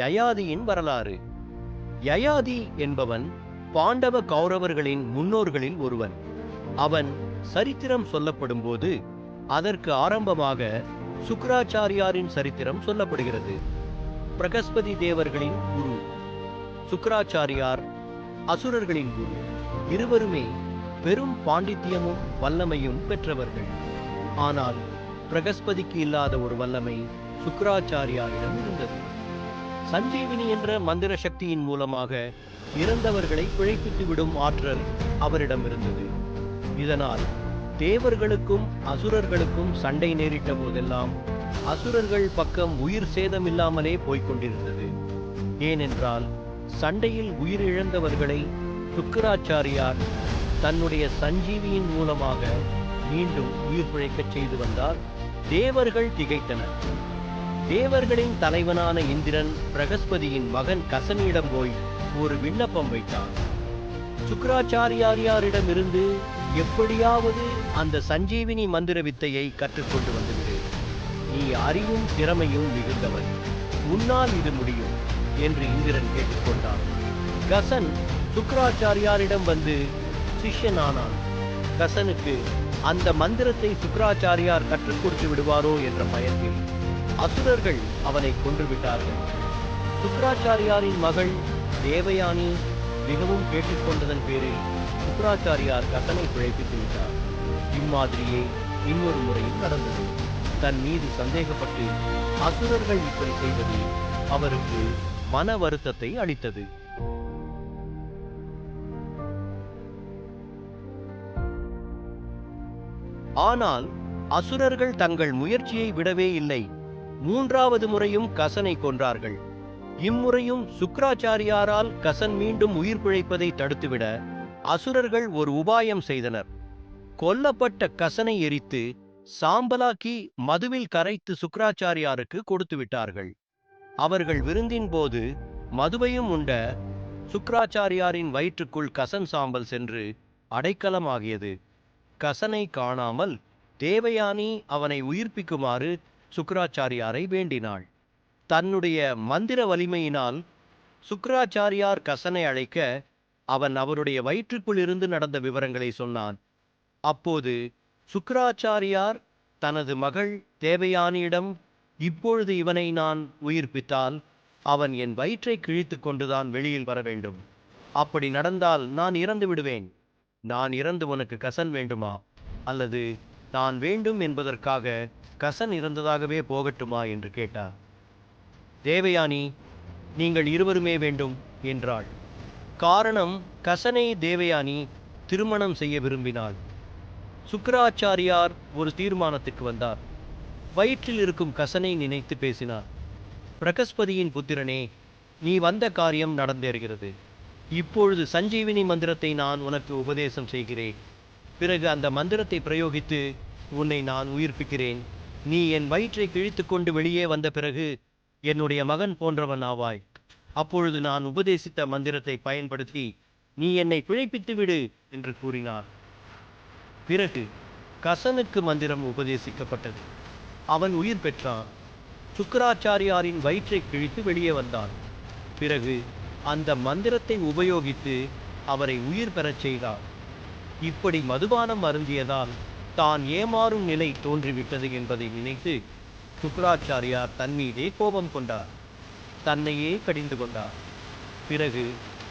யயாதியின் வரலாறு. யயாதி என்பவன் பாண்டவ கௌரவர்களின் முன்னோர்களில் ஒருவன். அவன் சரித்திரம் சொல்லப்படும்போது அதற்கு ஆரம்பமாக சுக்ராச்சாரியாரின் சரித்திரம் சொல்லப்படுகிறது. பிரகஸ்பதி தேவர்களின் குரு சுக்ராச்சாரியார் அசுரர்களின் குரு இருவருமே பெரும் பாண்டித்யமும் வல்லமையும் பெற்றவர்கள். ஆனால் பிரகஸ்பதிக்கு இல்லாத ஒரு வல்லமை சுக்ராச்சாரியாரிடம் இருந்தது. சஞ்சீவினி என்ற மந்திர சக்தியின் மூலமாக இறந்தவர்களை பிழைப்பித்து விடும் ஆற்றல் அவரிடம் இருந்தது இதனால் தேவர்களுக்கும் அசுரர்களுக்கும் சண்டை நேரிட்ட போதெல்லாம் அசுரர்கள் பக்கம் உயிர் சேதமில்லாமலே போய்க் கொண்டிருந்தது ஏனென்றால் சண்டையில் உயிரிழந்தவர்களை சுக்கராச்சாரியார் தன்னுடைய சஞ்சீவியின் மூலமாக மீண்டும் உயிர் பிழைக்கச் செய்து வந்தார். தேவர்கள் திகைத்தனர். தேவர்களின் தலைவனான இந்திரன் பிரகஸ்பதியின் மகன் கசனியிடம் போய் ஒரு விண்ணப்பம் வைத்தான். சுக்கராச்சாரியாரிடமிருந்து எப்படியாவது அந்த சஞ்சீவினி மந்திர வித்தையை கற்றுக்கொண்டு வந்துவிடு. நீ அறிவும் திறமையும் மிகுந்தவன். உன்னால் இது முடியும் என்று இந்திரன் கேட்டுக்கொண்டான். கசன் சுக்கராச்சாரியாரிடம் வந்து சிஷ்யனானான். கசனுக்கு அந்த மந்திரத்தை சுக்கராச்சாரியார் கற்றுக் கொடுத்து விடுவாரோ? என்ற பயத்தில் அசுரர்கள் அவனை கொன்று விட்டார்கள் சுக்கராச்சாரியாரின் மகள் தேவயானி மிகவும் கேட்டுக்கொண்டதன் பேரில் சுக்கராச்சாரியார் கட்டணை பிழைப்பித்து விட்டார். இம்மாதிரியே இன்னொரு முறையும் நடந்தது. தன் மீது சந்தேகப்பட்டு அசுரர்கள் இப்படி செய்வது அவருக்கு மன வருத்தத்தை அளித்தது. ஆனால் அசுரர்கள் தங்கள் முயற்சியை விடவே இல்லை. மூன்றாவது முறையும் கசனை கொன்றார்கள். இம்முறையும் சுக்ராச்சாரியாரால் கசன் மீண்டும் உயிர் பிழைப்பதை தடுத்துவிட அசுரர்கள் ஒரு உபாயம் செய்தனர். கொல்லப்பட்ட கசனை எரித்து சாம்பலாக்கி மதுவில் கரைத்து சுக்ராச்சாரியாருக்கு கொடுத்து விட்டார்கள். அவர்கள் விருந்தின் போது மதுவையும் உண்ட சுக்ராச்சாரியாரின் வயிற்றுக்குள் கசன் சாம்பல் சென்று அடைக்கலமாகியது. கசனை காணாமல் தேவயானி அவனை உயிர்ப்பிக்குமாறு சுக்ராச்சாரியாரை வேண்டினாள். தன்னுடைய மந்திர வலிமையினால் சுக்ராச்சாரியார் கசனை அழைக்க அவன் அவருடைய வயிற்றுக்குள் இருந்து நடந்த விவரங்களை சொன்னான். அப்போது சுக்ராச்சாரியார் தனது மகள் தேவயானியிடம் இப்பொழுது இவனை நான் உயிர்ப்பித்தால் அவன் என் வயிற்றை கிழித்து கொண்டுதான் வெளியில் வர வேண்டும். அப்படி நடந்தால் நான் இறந்து விடுவேன். நான் இறந்து உனக்கு கசன் வேண்டுமா? அல்லது நான் வேண்டும் என்பதற்காக கசன் இறந்ததாகவே போகட்டுமா என்று கேட்டார். தேவயானி நீங்கள் இருவருமே வேண்டும் என்றாள். காரணம் கசனை தேவயானி திருமணம் செய்ய விரும்பினாள். சுக்கராச்சாரியார் ஒரு தீர்மானத்துக்கு வந்தார். வயிற்றில் இருக்கும் கசனை நினைத்து பேசினார். பிரகஸ்பதியின் புத்திரனே நீ வந்த காரியம் நடந்தேறுகிறது. இப்பொழுது சஞ்சீவினி மந்திரத்தை நான் உனக்கு உபதேசம் செய்கிறேன். பிறகு அந்த மந்திரத்தை பிரயோகித்து உன்னை நான் உயிர்ப்பிக்கிறேன் நீ என் வயிற்றை கிழித்து கொண்டு வெளியே வந்த பிறகு என்னுடைய மகன் போன்றவன் ஆவாய். அப்பொழுது நான் உபதேசித்த மந்திரத்தை பயன்படுத்தி நீ என்னை பிழைப்பித்து விடு என்று கூறினார். பிறகு கசனுக்கு மந்திரம் உபதேசிக்கப்பட்டது. அவன் உயிர் பெற்றான். சுக்கராச்சாரியாரின் வயிற்றை கிழித்து வெளியே வந்தான். பிறகு அந்த மந்திரத்தை உபயோகித்து அவரை உயிர் பெறச் செய்தார் இப்படி மதுபானம் அருந்தியதால் தான் ஏமாறும் நிலை தோன்றிவிட்டது என்பதை நினைத்து சுக்கராச்சாரியார் தன் மீதே கோபம் கொண்டார். தன்னையே கடிந்து கொண்டார். பிறகு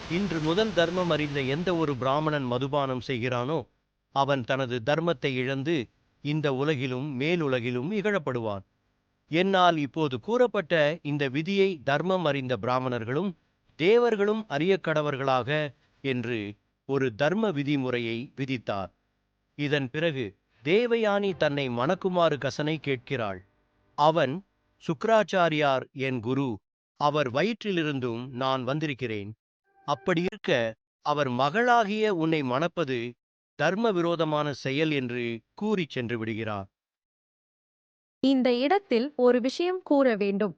இன்று முதல் தர்மம் அறிந்த எந்த ஒரு பிராமணன் மதுபானம் செய்கிறானோ அவன் தனது தர்மத்தை இழந்து இந்த உலகிலும் மேலுலகிலும் இகழப்படுவான். என்னால் இப்போது கூறப்பட்ட இந்த விதியை தர்மம் அறிந்த பிராமணர்களும் தேவர்களும் அறியக்கடவர்களாக என்று ஒரு தர்ம விதிமுறையை விதித்தார். இதன் பிறகு தேவயானி தன்னை மணக்குமாறு கசனை கேட்கிறாள். அவன் சுக்ராச்சாரியார் என் குரு அவர் வயிற்றிலிருந்தும் நான் வந்திருக்கிறேன். அப்படியிருக்க அவர் மகளாகிய உன்னை மணப்பது தர்ம விரோதமான செயல் என்று கூறிச் சென்று விடுகிறார். இந்த இடத்தில் ஒரு விஷயம் கூற வேண்டும்.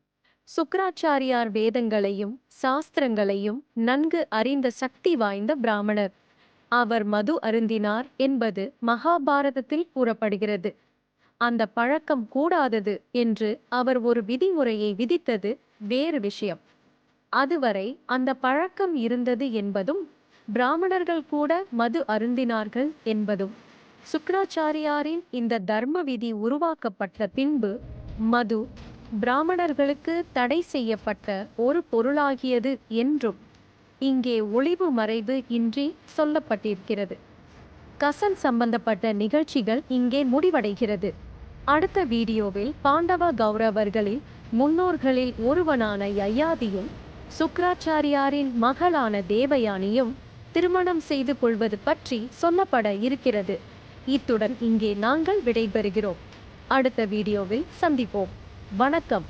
சுக்ராச்சாரியார் வேதங்களையும் சாஸ்திரங்களையும் நன்கு அறிந்த சக்தி வாய்ந்த பிராமணர். அவர் மது அருந்தினார் என்பது மகாபாரதத்தில் கூறப்படுகிறது. அந்த பழக்கம் கூடாதது என்று அவர் ஒரு விதிமுறையை விதித்தது வேறு விஷயம். அதுவரை அந்த பழக்கம் இருந்தது என்பதும் பிராமணர்கள் கூட மது அருந்தினார்கள் என்பதும். சுக்ராச்சாரியாரின் இந்த தர்ம விதி உருவாக்கப்பட்ட பின்பு மது பிராமணர்களுக்கு தடை செய்யப்பட்ட ஒரு பொருளாகியது என்றும் இங்கே ஒளிவு மறைவு இன்றி சொல்லப்பட்டிருக்கிறது. கசன் சம்பந்தப்பட்ட நிகழ்ச்சிகள் இங்கே முடிவடைகிறது. அடுத்த வீடியோவில் பாண்டவ கௌரவர்களில் முன்னோர்களில் ஒருவனான யயாதியும் சுக்ராச்சாரியாரின் மகளான தேவயானியும் திருமணம் செய்து கொள்வது பற்றி சொல்லப்பட இருக்கிறது. இத்துடன் இங்கே நாங்கள் விடைபெறுகிறோம். அடுத்த வீடியோவில் சந்திப்போம். வணக்கம்.